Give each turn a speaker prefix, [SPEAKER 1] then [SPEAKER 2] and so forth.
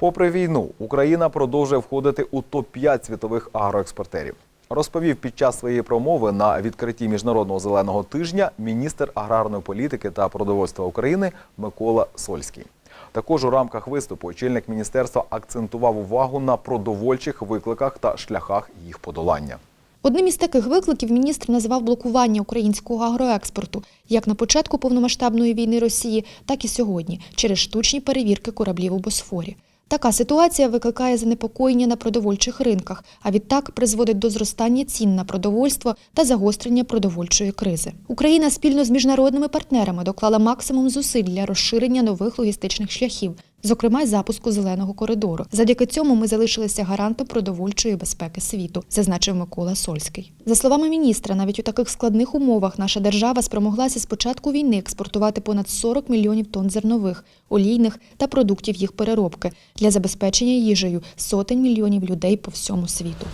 [SPEAKER 1] Попри війну, Україна продовжує входити у топ-5 світових агроекспортерів. Розповів під час своєї промови на відкритті міжнародного зеленого тижня міністр аграрної політики та продовольства України Микола Сольський. Також у рамках виступу очільник міністерства акцентував увагу на продовольчих викликах та шляхах їх подолання.
[SPEAKER 2] Одним із таких викликів міністр назвав блокування українського агроекспорту як на початку повномасштабної війни Росії, так і сьогодні через штучні перевірки кораблів у Босфорі. Така ситуація викликає занепокоєння на продовольчих ринках, а відтак призводить до зростання цін на продовольство та загострення продовольчої кризи. Україна спільно з міжнародними партнерами доклала максимум зусиль для розширення нових логістичних шляхів, зокрема й запуску зеленого коридору. Завдяки цьому ми залишилися гарантом продовольчої безпеки світу, зазначив Микола Сольський. За словами міністра, навіть у таких складних умовах наша держава спромоглася з початку війни експортувати понад 40 мільйонів тонн зернових, олійних та продуктів їх переробки для забезпечення їжею сотень мільйонів людей по всьому світу.